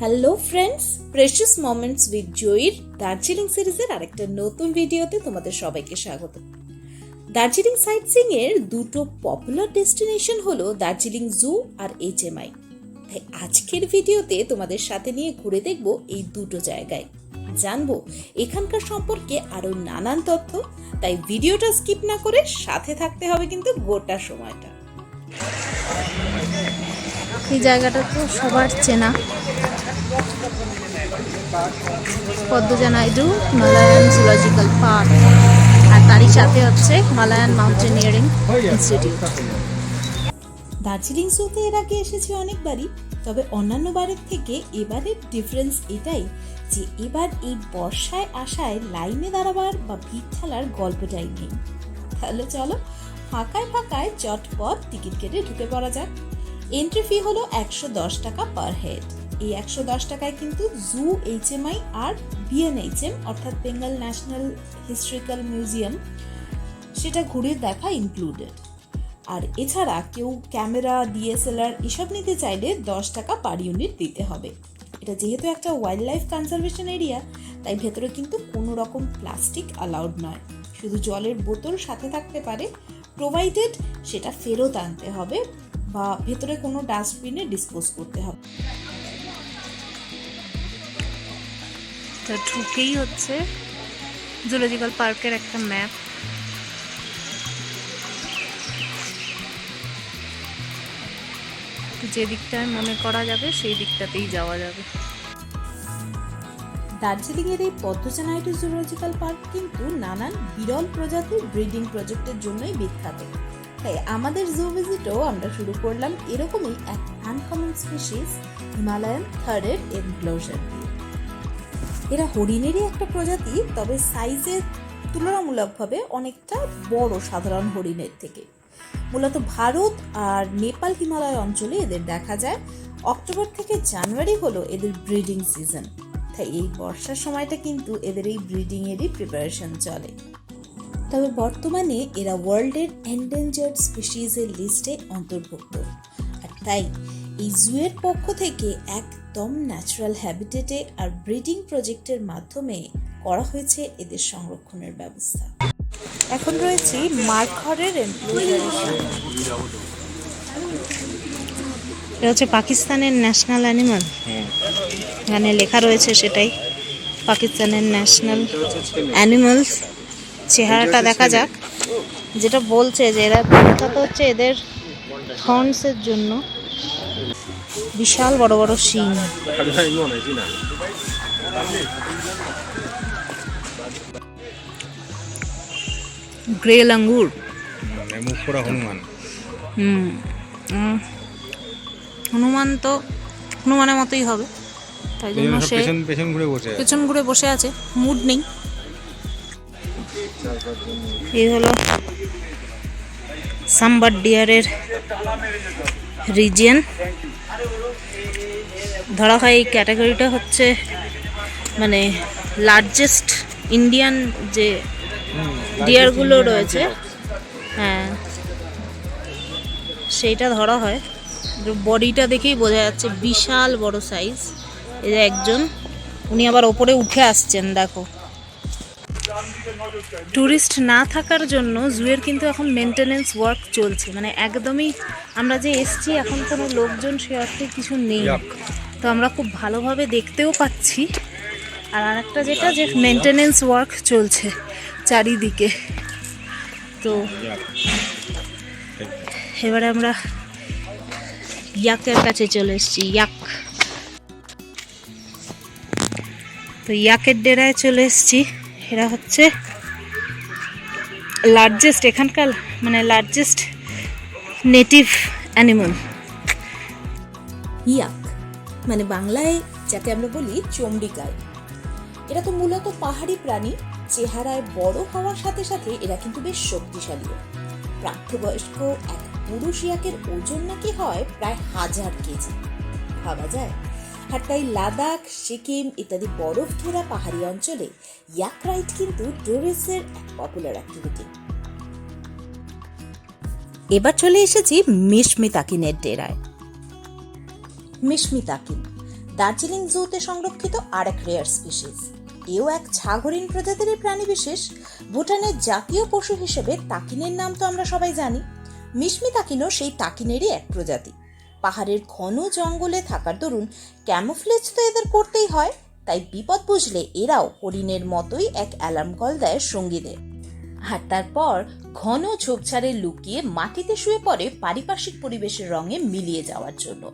Hello friends precious moments with জয়ীর Darjeeling সিরিজের আরেকটা নতুন ভিডিওতে তোমাদের সবাইকে স্বাগত। দার্জিলিং সাইট সিং এর দুটো পপুলার ডেস্টিনেশন হলো দার্জিলিং জু আর এইচএমআই তাই আজকের ভিডিওতে তোমাদের সাথে নিয়ে ঘুরে দেখব এই দুটো জায়গায়। জানব এখানকার সম্পর্কে আরও নানান তথ্য, তাই ভিডিওটা স্কিপ না করে সাথে থাকতে হবে কিন্তু গোটা সময়টা। এই জায়গাটা তো সবার চেনা। Padmaja Naidu Himalayan zoological park আর তারই সাথে হচ্ছে মালায়ান মাউন্টেনিয়ারিং ইনস্টিটিউট দার্জিলিং জুতে এর আগে এসেছি অনেকবারই, তবে অন্যান্য বারের থেকে এবারের ডিফারেন্স এটাই যে এবার এই বর্ষায় আসায় লাইনে দাঁড়াবার বা ভিড় ঠেলার গল্পটাই নেই। তাহলে চলো, ফাঁকায় ফাঁকায় চটপট টিকিট কেটে ঢুকে পড়া যাক। এন্ট্রি ফি হলো একশো দশ টাকা পার হেড এই একশো দশ টাকায় কিন্তু জু এইচএমআই আর বিএনএইচএম অর্থাৎ বেঙ্গল ন্যাশনাল হিস্ট্রিক্যাল মিউজিয়াম সেটা ঘুরে দেখা ইনক্লুডেড আর এছাড়া কেউ ক্যামেরা ডিএসএলআর এসব নিতে চাইলে দশ টাকা পার ইউনিট দিতে হবে। এটা যেহেতু একটা ওয়াইল্ড লাইফ কনজারভেশন এরিয়া তাই ভেতরে কিন্তু কোনো রকম প্লাস্টিক অ্যালাউড নয়। শুধু জলের বোতল সাথে থাকতে পারে প্রোভাইডেড সেটা ফেরত আনতে হবে। বা ভেতরে কোনো ডাস্টবিনে ডিসপোজ করতে হবে। তো ঢুকেই হচ্ছে জুলজিক্যাল পার্কের একটা ম্যাপ। যে দিকটায় মনে করা যাবে সেই দিকটাতেই যাওয়া যাবে। দার্জিলিংয়ের এই পদ্মজা নাইডু জুলজিক্যাল পার্ক কিন্তু নানান বিরল প্রজাতির ব্রিডিং প্রজেক্টের জন্যই বিখ্যাত। তাই আমাদের জু ভিজিটও আমরা শুরু করলাম এরকমই এক আনকমন স্পিসিস হিমালয়ান থার্ডের এনক্লোজার দিয়ে এরা হরিণেরই একটা প্রজাতি, তবে সাইজে তুলনামূলকভাবে অনেকটা বড় সাধারণ হরিণের থেকে। মূলত ভারত আর নেপাল হিমালয় অঞ্চলে এদের দেখা যায়। অক্টোবর থেকে জানুয়ারি হলো এদের ব্রিডিং সিজন তাই এই বর্ষার সময়টা কিন্তু এদের এই ব্রিডিংয়েরই প্রিপারেশন চলে। তবে বর্তমানে এরা ওয়ার্ল্ডের এন্ডেঞ্জার্ড স্পিসিজের লিস্টে অন্তর্ভুক্ত। আর তাই এই জুয়ের পক্ষ থেকে একদম ন্যাচারাল হ্যাবিটেটে আর ব্রিডিং প্রজেক্টের মাধ্যমে করা হয়েছে এদের সংরক্ষণের ব্যবস্থা। এখন রয়েছি মার্কহরের এনক্লোজারের এটা হচ্ছে পাকিস্তানের ন্যাশনাল অ্যানিমাল। এখানে লেখা রয়েছে সেটাই পাকিস্তানের ন্যাশনাল অ্যানিমালস। চেহারাটা দেখা যাক। যেটা বলছে যে এরা বিখ্যাত হচ্ছে এদের হর্নসের জন্য। বিশাল বড় বড় শিং। গ্রে লাঙ্গুর হনুমান হুম উম, হনুমান তো হনুমানের মতোই হবে। তাই জন্য সে পেছন পেছন ঘুরে বসে পেছন ঘুরে বসে আছে। মুড নেই। এই হলো সাম্বার ডিয়ারের রিজিয়ন ধরা হয় এই ক্যাটাগরিটা হচ্ছে মানে লার্জেস্ট ইন্ডিয়ান যে ডিয়ারগুলো রয়েছে। হ্যাঁ সেইটা ধরা হয়। বডিটা দেখেই বোঝা যাচ্ছে বিশাল বড় সাইজ এই একজন, উনি আবার ওপরে উঠে আসছেন, দেখো। ট্যুরিস্ট না থাকার জন্য জুয়ের কিন্তু এখন মেনটেনেন্স ওয়ার্ক চলছে। মানে একদমই আমরা যে এসছি এখন কোনো লোকজন সে অর্থে কিছু নেই। তো আমরা খুব ভালোভাবে দেখতেও পাচ্ছি। আর আরেকটা যেটা যে মেনটেনেন্স ওয়ার্ক চলছে চারিদিকে। তো এবারে আমরা ইয়াকের কাছে চলে এসেছি ইয়াক। তো ইয়াকের ডেরায় চলে এসেছি। এরা হচ্ছে লার্জেস্ট এখানকার মানে লার্জেস্ট নেটিভ অ্যানিমাল ইয়াক মানে বাংলায় যাকে আমরা বলি চমড়িকায় এরা তো মূলত পাহাড়ি প্রাণী, চেহারায় বড় হওয়ার সাথে সাথে এরা কিন্তু বেশ শক্তিশালীও প্রাপ্তবয়স্ক এক পুরুষ ইয়াকের ওজন নাকি হয় প্রায় হাজার কেজি। ভাবা যায় আর তাই লাদাখ, সিকিম ইত্যাদি বরফ ঘেরা পাহাড়ি অঞ্চলে ইয়াক রাইড কিন্তু টুরিস্টের এক পপুলার অ্যাক্টিভিটি এবার চলে এসেছি মিশমি তাকিনের ডেরায়। মিশমি তাকিন দার্জিলিং জুতে সংরক্ষিত আর এক রেয়ার স্পিসিস এও এক ছাগরিন প্রজাতির প্রাণী বিশেষ। ভুটানের জাতীয় পশু হিসেবে তাকিনের নাম তো আমরা সবাই জানি। মিশমি তাকিনও সেই তাকিনেরই এক প্রজাতি। পাহাড়ের ঘন জঙ্গলে থাকার দরুন ক্যামোফ্লেজ তো এদের করতেই হয়, তাই বিপদ বুঝলে এরাও হরিণের মতোই এক অ্যালার্ম কল দেয় সঙ্গীদের। আর তারপর ঘন ঝোপঝাড়ে লুকিয়ে মাটিতে শুয়ে পড়ে পারিপার্শ্বিক পরিবেশের রঙে মিলিয়ে যাওয়ার জন্য।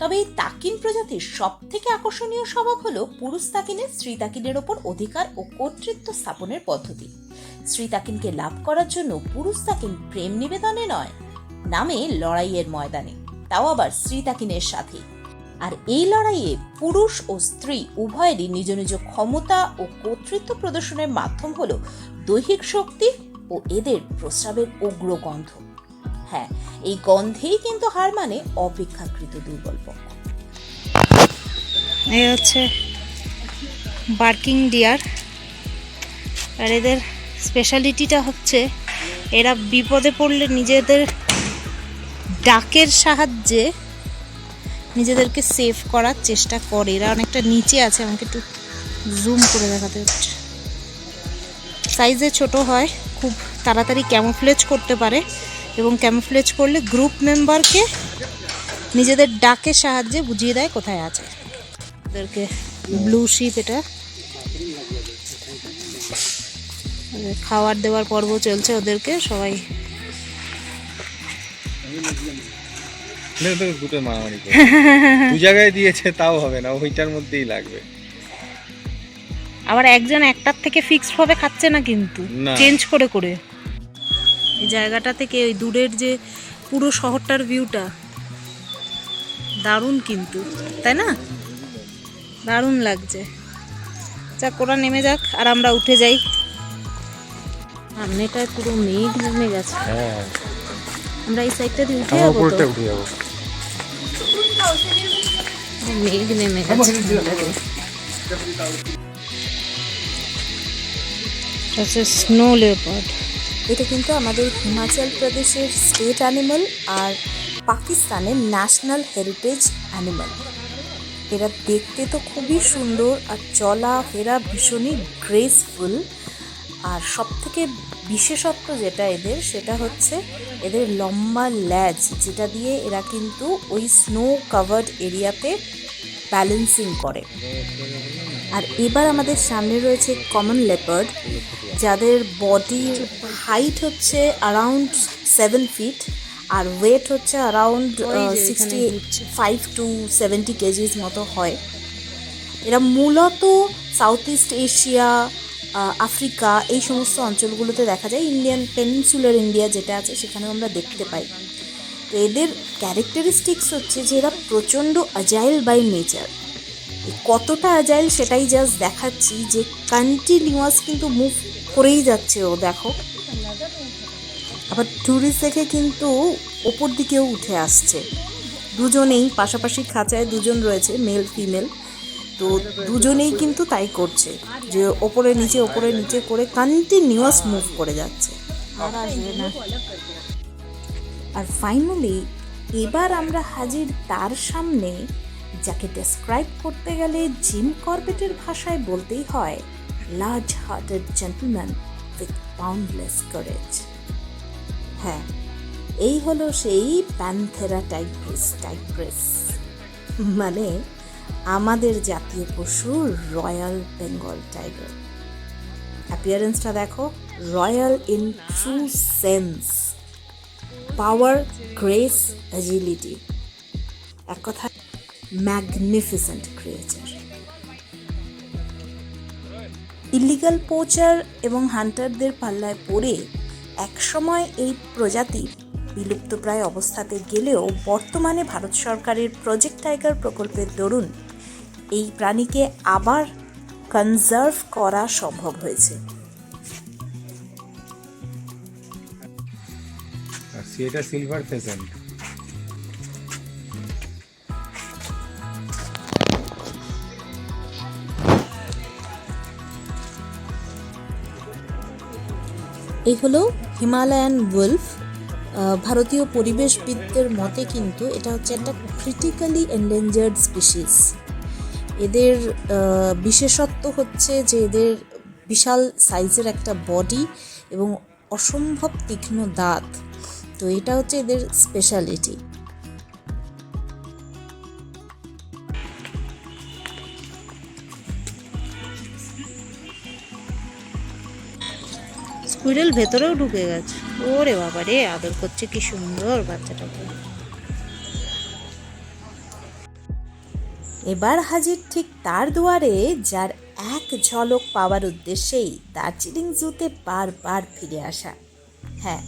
তবে এই তাকিন প্রজাতির সব থেকে আকর্ষণীয় স্বভাব হল পুরুষ তাকিনের স্ত্রী তাকিনের ওপর অধিকার ও কর্তৃত্ব স্থাপনের পদ্ধতি। স্ত্রী তাকিনকে লাভ করার জন্য পুরুষ তাকিন প্রেম নিবেদনে নয়, নামে লড়াইয়ের ময়দানে। তাও আবার স্ত্রী তাকিনের সাথে। আর এই লড়াইয়ে পুরুষ ও স্ত্রী উভয়েরই নিজ নিজ ক্ষমতা ও কর্তৃত্ব প্রদর্শনের মাধ্যম হলো দৈহিক শক্তি ও এদের প্রস্রাবের উগ্র গন্ধ হ্যাঁ এই গন্ধেই কিন্তু হার মানে অপেক্ষাকৃত দুর্বল পক্ষ। এই হচ্ছে বার্কিং ডিয়ার। আর এদের স্পেশালিটিটা হচ্ছে, এরা বিপদে পড়লে নিজেদের ডাকের সাহায্যে নিজেদেরকে সেভ করার চেষ্টা করে। এরা অনেকটা নিচে আছে, আমাকে একটু জুম করে দেখাতে হচ্ছে। সাইজে ছোট হয়, খুব তাড়াতাড়ি ক্যামোফ্লেজ করতে পারে এবং ক্যামোফ্লেজ করলে গ্রুপ মেম্বারকে নিজেদের ডাকের সাহায্যে বুঝিয়ে দেয় কোথায় আছে। ওদেরকে ব্লু শিপ এটা। খাবার দেওয়ার পর্ব চলছে, ওদেরকে সবাই দুটো মারামারি দু জায়গায় দিয়েছে তাও হবে না ওইটার মধ্যেই লাগবে। আবার একজন একটার থেকে ফিক্সড ভাবে খাচ্ছে না কিন্তু চেঞ্জ করে করে। এই জায়গাটা থেকে ওই দূরের যে পুরো শহরটার ভিউটা দারুণ কিন্তু তাই না? দারুণ লাগছে। যাক ওরা নেমে যাক আর আমরা উঠে যাই। সামনেটায় পুরো মেঘ নেমে গেছে। হ্যাঁ। আমরা এই সাইডটা দিয়ে উঠে যাব তো। উঠে যাব মেঘ নেমে গেছে স্নো লেপার্ড এটা কিন্তু আমাদের হিমাচল প্রদেশের স্টেট অ্যানিমাল আর পাকিস্তানের ন্যাশনাল হেরিটেজ অ্যানিমাল এরা দেখতে তো খুবই সুন্দর আর চলা ফেরা ভীষণই গ্রেসফুল আর সব থেকে বিশেষত্ব যেটা এদের সেটা হচ্ছে এদের লম্বা ল্যাজ যেটা দিয়ে এরা কিন্তু ওই স্নো কাভার্ড এরিয়াতে ব্যালেন্সিং করে আর এবার আমাদের সামনে রয়েছে কমন লেপার্ড যাদের বডির হাইট হচ্ছে অ্যারাউন্ড সেভেন ফিট আর ওয়েট হচ্ছে around sixty. Five to seventy kgs মতো হয় এরা মূলত সাউথ ইস্ট এশিয়া আফ্রিকা, এই সমস্ত অঞ্চলগুলোতে দেখা যায় ইন্ডিয়ান পেনিনসুলার ইন্ডিয়া যেটা আছে, সেখানেও আমরা দেখতে পাই। তো এদের ক্যারেক্টারিস্টিক্স হচ্ছে যে এরা প্রচণ্ড অজাইল বাই নেচার কতটা অ্যাজাইল সেটাই জাস্ট দেখাচ্ছি যে কন্টিনিউয়াস কিন্তু মুভ করেই যাচ্ছে ও, দেখো। আবার ট্যুরিস্ট দেখে কিন্তু ওপর দিকেও উঠে আসছে। দুজনেই, পাশাপাশি খাঁচায় দুজন রয়েছে মেল ফিমেল তো দুজনেই কিন্তু তাই করছে, যে ওপরে নিচে ওপরে নিচে করে কন্টিনিউয়াস মুভ করে যাচ্ছে। আর ফাইনালি এবার আমরা হাজির তার সামনে, যাকে ডেসক্রাইব করতে গেলে জিম কর্বেটের ভাষায় বলতেই হয় large hearted gentleman with boundless courage হ্যাঁ এই হলো সেই প্যান্থেরা টাইগ্রিস টাইগ্রিস মানে আমাদের জাতীয় পশু রয়্যাল বেঙ্গল টাইগার। অ্যাপিয়ারেন্সটা দেখো, royal in true sense. Power grace agility এক কথা ম্যাগনিফিসেন্ট ক্রিয়েচার ইলিগাল পোচার এবং হান্টারদের পাল্লায় পড়ে একসময় এই প্রজাতি বিলুপ্তপ্রায় অবস্থাতে গেলেও বর্তমানে ভারত সরকারের প্রজেক্ট টাইগার প্রকল্পের দরুন এই প্রাণীকে আবার কনজার্ভ করা সম্ভব হয়েছে। সেটা সিলভার এই হলো হিমালয়ান ওয়েলফ ভারতীয় পরিবেশবিদদের মতে কিন্তু এটা হচ্ছে একটা ক্রিটিক্যালি এন্ডেঞ্জার্ড স্পিসিস এদের বিশেষত্ব হচ্ছে যে এদের বিশাল সাইজের একটা বডি এবং অসম্ভব তীক্ষ্ণ দাঁত। তো এটা হচ্ছে এদের স্পেশালিটি স্কুইরেল ভেতরেও ঢুকে গেছে। ওরে বাবা রে আদর করছে কি সুন্দর বাচ্চাটাকে। এবার হাজির ঠিক তার দুয়ারে, যার এক ঝলক পাওয়ার উদ্দেশ্যেই দার্জিলিং জুতে বারবার ফিরে আসা। হ্যাঁ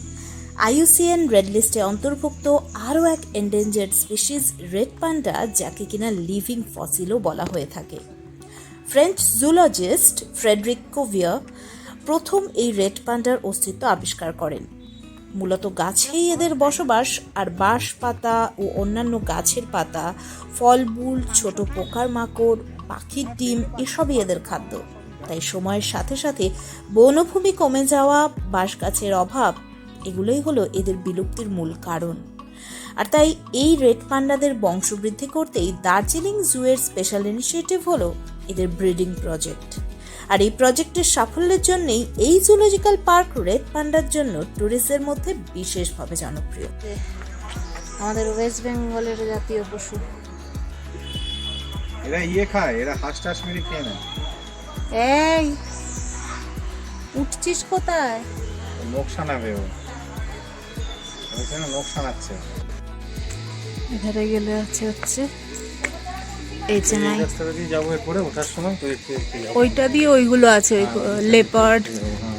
আইউসিএন রেড লিস্টে অন্তর্ভুক্ত আরও এক এন্ডেঞ্জার্ড স্পিসিস রেড পান্ডা, যাকে কিনা লিভিং ফসিলও বলা হয়ে থাকে। ফ্রেঞ্চ জুলজিস্ট ফ্রেডরিক কোভিয়ার প্রথম এই রেড পান্ডার অস্তিত্ব আবিষ্কার করেন। মূলত গাছেই এদের বসবাস, আর বাঁশ পাতা ও অন্যান্য গাছের পাতা, ফলমূল, ছোট পোকার মাকড়, পাখির ডিম, এসবই এদের খাদ্য। তাই সময়ের সাথে সাথে বনভূমি কমে যাওয়া, বাঁশ গাছের অভাব, এগুলোই হলো এদের বিলুপ্তির মূল কারণ। আর তাই এই রেড পান্ডাদের বংশবৃদ্ধি করতেই দার্জিলিং জুয়ের স্পেশাল ইনিশিয়েটিভ হলো এদের ব্রিডিং প্রজেক্ট। আর এই প্রজেক্টের সাফল্যের জন্যই এই জুলজিক্যাল পার্ক রেড পান্ডার জন্য ট্যুরিস্টদের মধ্যে বিশেষভাবে জনপ্রিয়। আমাদের ওয়েস্ট বেঙ্গলের জাতীয় পশু। এরা ইয়ে খায় এরা হাঁস টাস মেরে খেয়ে নেয়। এই উঠছিস কোথায়? নখ সানাবে ও। ওখানে নখ সানাচ্ছে এধারে গেলে আছে হচ্ছে দিয়ে যাব এরপরে ওঠার সময় তো একটু একটু ওইটা দিয়ে ওইগুলো আছে লেপার্ড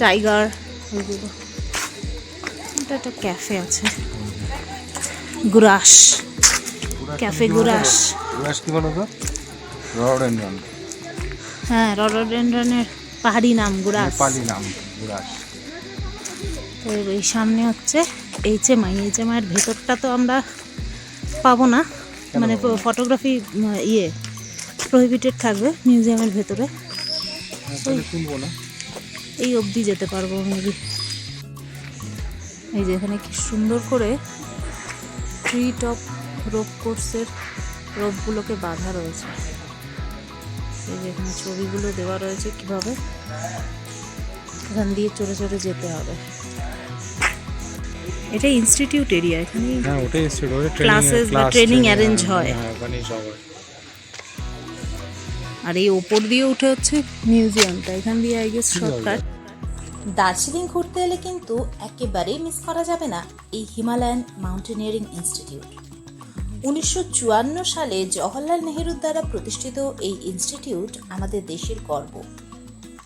টাইগার ওইগুলো। এটা একটা ক্যাফে আছে। গুরাস ক্যাফে গুরাস গুরাস কি বলো তো? রডেন্ড্রন। হ্যাঁ রডোডেন্ড্রনের পাহাড়ি নাম গুরাস নেপালি নাম গুরাস তো এই সামনে হচ্ছে এইচএমআই এইচএমআইয়ের ভেতরটা তো আমরা পাবো না। মানে ফটোগ্রাফি ইয়ে প্রহিবিটেড থাকবে মিউজিয়ামের ভেতরে। এই অবধি যেতে পারব মেবি এই যে এখানে কি সুন্দর করে ট্রি টপ রোপ কোর্সের রোপগুলোকে বাঁধা রয়েছে। এই যে এখানে ছবিগুলো দেওয়া রয়েছে কীভাবে? এখান দিয়ে চড়ে চড়ে যেতে হবে। এটা ইনস্টিটিউট এরিয়া এখানে হ্যাঁ ওটাই ইনস্টিটিউট ওটা Classes বা training arrange হয়। হ্যাঁ। ওখানেই সব হয়। আর এই ওপর দিয়ে উঠে হচ্ছে মিউজিয়ামটা এখান দিয়ে আই গেস শর্টকাট দার্জিলিং ঘুরতে এলে কিন্তু একেবারেই মিস করা যাবে না এই হিমালয়ান মাউন্টেনিয়ারিং ইনস্টিটিউট উনিশশো চুয়ান্ন সালে জওহরলাল নেহেরুর দ্বারা প্রতিষ্ঠিত এই ইনস্টিটিউট আমাদের দেশের গর্ব।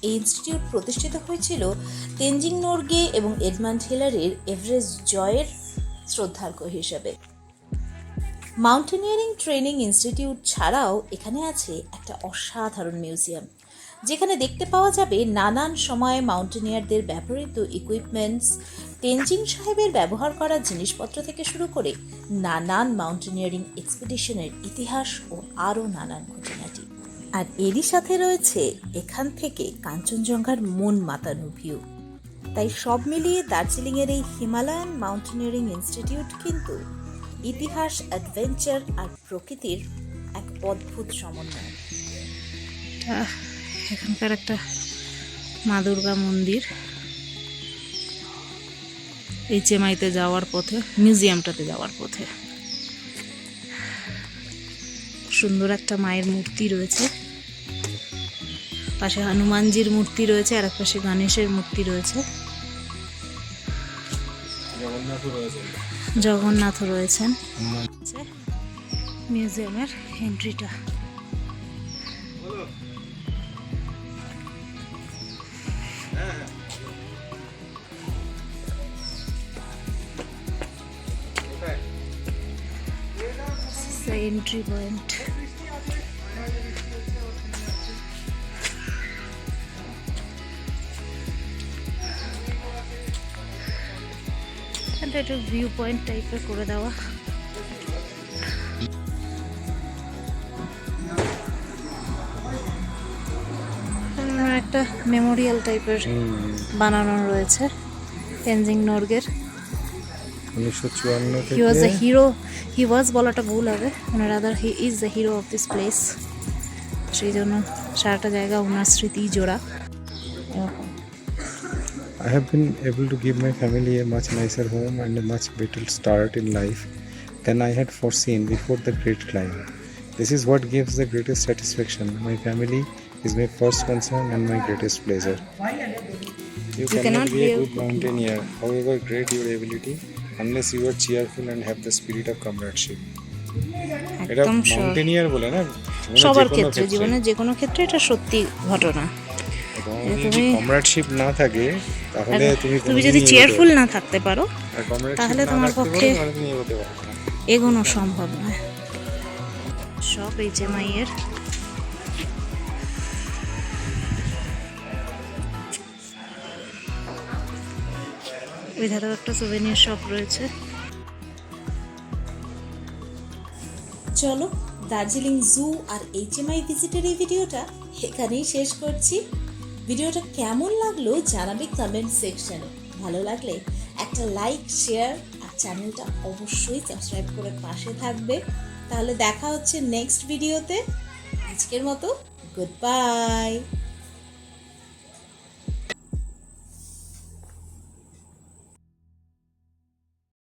ইনস্টিটিউট প্রতিষ্ঠিত হয়েছিল তেনজিং নোরগে এবং এডমান্ড হিলারির এভারেস্ট জয়ের শ্রদ্ধার্ঘ্য হিসেবে। মাউন্টেনিয়ারিং ট্রেনিং ইনস্টিটিউট ছাড়াও এখানে আছে একটা অসাধারণ মিউজিয়াম, যেখানে দেখতে পাওয়া যাবে নানান সময়ে মাউন্টেনিয়ারদের ব্যবহৃত ইকুইপমেন্টস তেনজিং সাহেবের ব্যবহার করা জিনিসপত্র থেকে শুরু করে নানান মাউন্টেনিয়ারিং এক্সপিডিশনের ইতিহাস ও আরও নানান খুঁটিনাটি আর এরই সাথে রয়েছে এখান থেকে কাঞ্চনজঙ্ঘার মন মাতানো ভিউ তাই সব মিলিয়ে দার্জিলিংয়ের এই হিমালয়ান মাউন্টেনিয়ারিং ইনস্টিটিউট কিন্তু ইতিহাস অ্যাডভেঞ্চার আর প্রকৃতির এক অদ্ভুত সমন্বয়। এখানকার একটা মা দুর্গা মন্দির। এইচএমআইতে যাওয়ার পথে মিউজিয়ামটাতে যাওয়ার পথে। সুন্দর একটা মায়ের মূর্তি রয়েছে। পাশে হনুমানজির মূর্তি রয়েছে আর এক পাশে গণেশের মূর্তি রয়েছে। জগন্নাথ রয়েছে। জগন্নাথ রয়েছেন। মিউজিয়ামের এন্ট্রিটা the entry point এটা একটু ভিউ পয়েন্ট টাইপের করে দেওয়া একটা মেমোরিয়াল টাইপের বানানো রয়েছে তেনজিং নর্গের হি ওয়াজ দ্য হিরো হি ওয়াজ বলাটা ভুল হবে মানে rather he is the hero of this place সেই জন্য সারাটা জায়গা ওনার স্মৃতি জোড়া এরকম I have been able to give my family a much nicer home and a much better start in life than I had foreseen before the great climb. This is what gives the greatest satisfaction. My family is my first concern and my greatest pleasure. You, cannot cannot be a good mountaineer, however great your ability, unless you are cheerful and have the spirit of comradeship. এটা mountaineer বলে না সবার ক্ষেত্রে জীবনের যে কোনো ক্ষেত্রে এটা সত্যি ঘটনা। তুমি- কমরেডশিপ না থাকে তাহলে তুমি তুমি যদি চেয়ারফুল না থাকতে পারো তাহলে তোমার পক্ষে-। এগোনো সম্ভব নয়। সব এইচএমআই এর ওই ধারেও একটা সুভেনিয়ার শপ রয়েছে। চলো দার্জিলিং জু আর এইচএমআই ভিজিটের এই ভিডিওটা এখানেই শেষ করছি। ভিডিওটা কেমন লাগল জানাবে কমেন্ট সেকশনে ভালো লাগলে একটা লাইক শেয়ার আর চ্যানেলটা অবশ্যই সাবস্ক্রাইব করে পাশে থাকবে। তাহলে দেখা হচ্ছে নেক্সট ভিডিওতে আজকের মতো গুড বাই